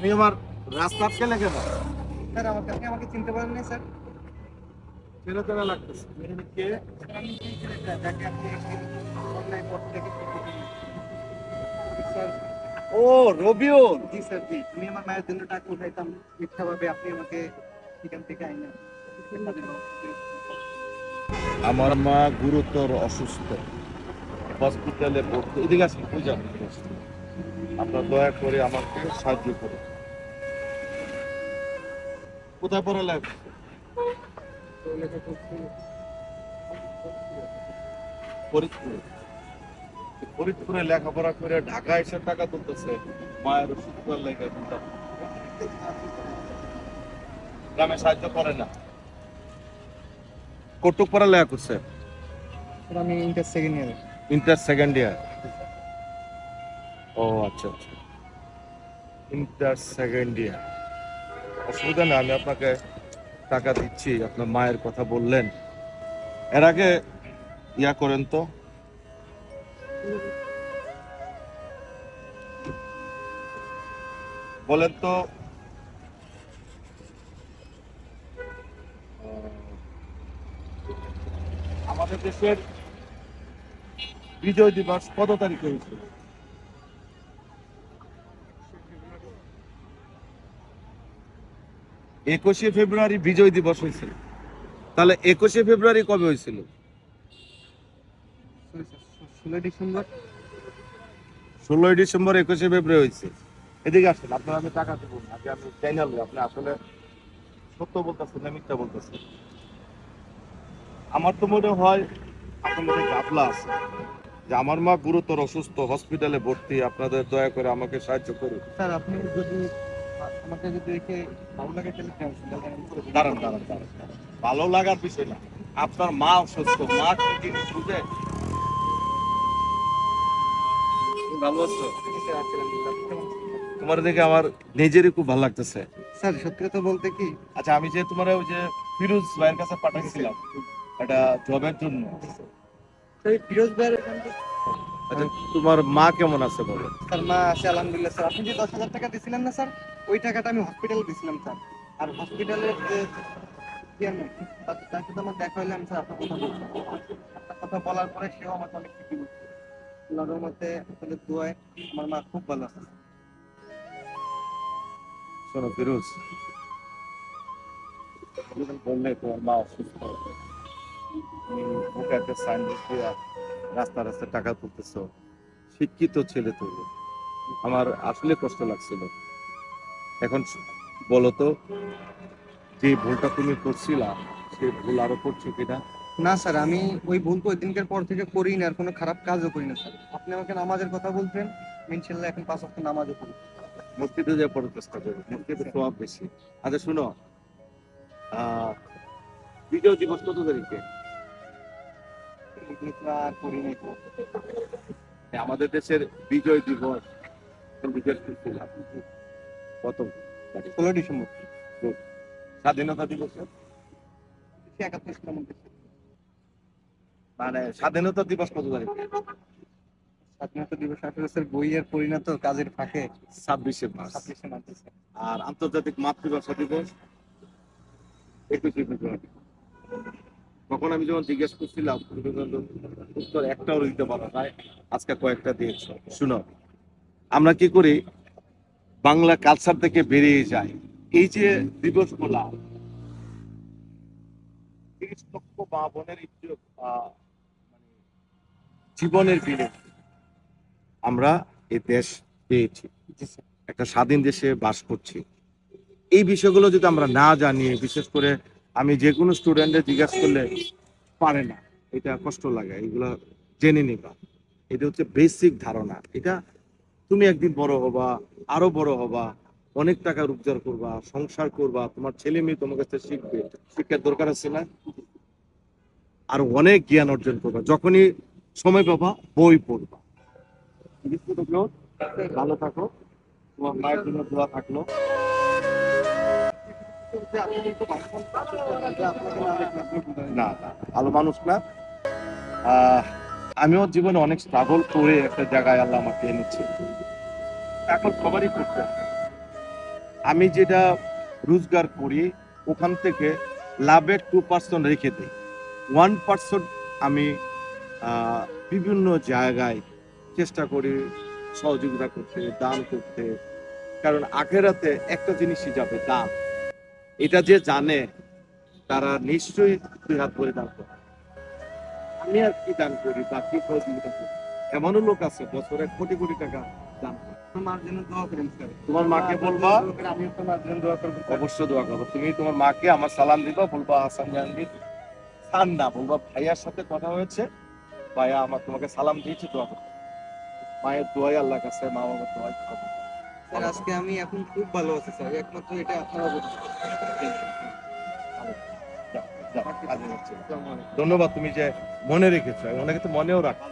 তুমি আমার রাস্তা আটকে কেন? স্যার আমাকে আপনি আমাকে চিনতে পারেন না স্যার। চেনা চেনা লাগতেছে? কে স্যার, আমি সেই ছেলেটা যাকে আপনি একদিন অনলাইন পথ থেকে স্যার ও রবিউল। জি স্যার জি। আমি আমার মায়ের জন্য টাকা উঠাইতাম। মিথ্যাভাবে আপনি আমাকে থেকে আইনা আমার মা গুরুতর অসুস্থ। হসপিটালে ভর্তি। এদিকে আসেন আপনার দয়া করে আমাকে সাহায্য করুন। কোথায় পড়ালেখা ফরিদপুর। ফরিদপুরে লেখাপড়া করে ঢাকা এসে টাকা তুলতেছে। মায়ের ওষুধ করার লেগে গ্রামে সাহায্য করে না। কটুক পড়ালেখা করছে? আমি inter second year inter second year ও আচ্ছা আচ্ছা। ইন্টার সেকেন্ড ইয়ার অসুবিধা না আমি আপনাকে টাকা দিচ্ছি, আপনার মায়ের কথা বললেন। এর আগে ইয়া করেন তো। বলেন তো আমাদের দেশের বিজয় দিবস কত তারিখে হয়েছিল? একুশে ফেব্রুয়ারি বিজয় দিবস হয়েছিল। তাহলে একুশে ফেব্রুয়ারি কবে হয়েছিল? ষোলোই ডিসেম্বর। ষোলোই ডিসেম্বর একুশে ফেব্রুয়ারি হয়েছে। এদিকে আসেন আপনার আমি টাকা দেবো না আগে আমি জানাল আপনি আসলে সত্য বলতেছেন না মিথ্যা বলতেছেন। আমার তো মনে হয় আপনার মধ্যে গাবলা আছে যে আমার মা গুরুতর অসুস্থ হসপিটালে ভর্তি। আপনাদের দয়া করে আমাকে সাহায্য করুন। স্যার আপনি যদি আমাকে যদি দেখে ভালো লাগে তাহলে। দাঁড়ান দাঁড়ান দাঁড়ান। ভালো লাগার বিষয় না। আপনার মা অসুস্থ মা কি জিনিস বুঝে? ভালো আছো? তোমার দেখে আমার নিজেরই খুব ভালো লাগতেছে। স্যার সত্যি কথা বলতে কি? আচ্ছা আমি যে তোমার ওই যে ফিরোজ ভাইয়ের কাছে পাঠাইছিলাম একটা জবের জন্য। ফিরোজ ভাইয়ের আচ্ছা তোমার মা কেমন আছে বলো? স্যার মা আছে আলহামদুলিল্লাহ স্যার। আপনি যে দশ হাজার টাকা দিয়েছিলেন না স্যার ওই টাকাটা আমি হসপিটালে দিয়েছিলাম স্যার। আর হসপিটালের যে চেয়ারম্যান তার সাথে আমার দেখা হলে আমি স্যার আপনার কথা বলছি কথা বলার পরে সেও আমাকে অনেক কিছু বলছে। আল্লাহর মতে আপনাদের দোয়ায় আমার মা খুব ভালো আছে। শোনো ফিরোজ বললে তোমার মা অসুস্থ। তুমি ওকে একটা সাইনবোর্ড দিয়ে রাস্তা রাস্তা টাকা তুলতেছ। শিক্ষিত ছেলে তুমি। আমার আসলে কষ্ট লাগছিল। এখন বলো তো যে ভুলটা তুমি করছিলা সে ভুল আরও করছ কিনা? না স্যার আমি ওই ভুল তো দিনকার পর থেকে করি না আর কোনো খারাপ কাজও করি না স্যার। আপনি আমাকে নামাজের কথা আমি ইনশাল্লাহ এখন পাঁচ ওয়াক্ত নামাজও করি মসজিদে যে পড়ার চেষ্টা করব মসজিদে সব বেশি। আচ্ছা শুনো আহ বিজয় দিবস কত তারিখে? তো। আমাদের দেশের বিজয় দিবস কত? ষোলো ডিসেম্বর। স্বাধীনতা দিবস। মানে স্বাধীনতা দিবস কত তারিখে? স্বাধীনতা দিবস স্যার বইয়ের পরিণত কাজের ফাঁকে ছাব্বিশে মার্চ। ছাব্বিশে মার্চ আর আন্তর্জাতিক মাতৃভাষা দিবস একুশে ফেব্রুয়ারি। তখন আমি যখন জিজ্ঞেস করছিলাম উত্তর একটাও দিতে পারো না আজকে কয়েকটা দিয়েছ। শুনো আমরা কি করি বাংলা কালচার থেকে বেরিয়ে যায় এই যে ইজ্জত, আহ, মানে জীবনের বিনিময়ে আমরা এই দেশ পেয়েছি। একটা স্বাধীন দেশে বাস করছি। এই বিষয়গুলো যদি আমরা না জানি বিশেষ করে আমি যে কোনো স্টুডেন্টের জিজ্ঞাসা করলে পারে না। এটা কষ্ট লাগে, এগুলো জেনে নিবা। এটা হচ্ছে বেসিক ধারণা। এটা তুমি একদিন বড় হবা, আরও বড় হবা, অনেক টাকা রোজগার করবা, সংসার করবা, তোমার ছেলে মেয়ে তোমার কাছে শিখবে। শিক্ষার দরকার আছে না? আর অনেক জ্ঞান অর্জন করবা। যখনই সময় পাবা, বই পড়বা। ভালো থাকো। তোমার মায়ের জন্য দোয়া থাকল। না ভালো মানুষ না। আমিও জীবনে অনেক স্ট্রাগল করে একটা জায়গায় আল্লাহ আমাকে এনেছে। এখন সবারই করতে। আমি যেটা রোজগার করি, ওখান থেকে লাভের টু পার্সেন্ট রেখে দিই। ওয়ান পার্সেন্ট আমি বিভিন্ন জায়গায় চেষ্টা করি সহযোগিতা করতে, দান করতে। কারণ আখেরাতে একটা জিনিসই যাবে, দান। এটা যে জানে তারা নিশ্চয়ই দুই হাত ভরে দান করে আমি আর কি দান করি বা কি সহযোগিতা করি? এমনও লোক আছে বছরে কোটি কোটি টাকা দান করে। তোমার মাকে বলবা? আমি তো জন্য দোয়া করব। স্যার। অবশ্যই দোয়া করব। তুমি তোমার মাকে আমার সালাম দিবা বলবা হাসান জাহাঙ্গীর সান না বলবা ভাইয়ার সাথে কথা হয়েছে ভাইয়া আমার তোমাকে সালাম দিয়েছে দোয়া করো। মায়ের দোয়াই আল্লাহ কাছে মা বাবার দোয়াই করো। স্যার, আজকে আমি এখন খুব ভালো আছি, স্যার। একমাত্র এটা আপনারা। ধন্যবাদ, তুমি যে মনে রেখেছো অনেকে তো মনেও রাখো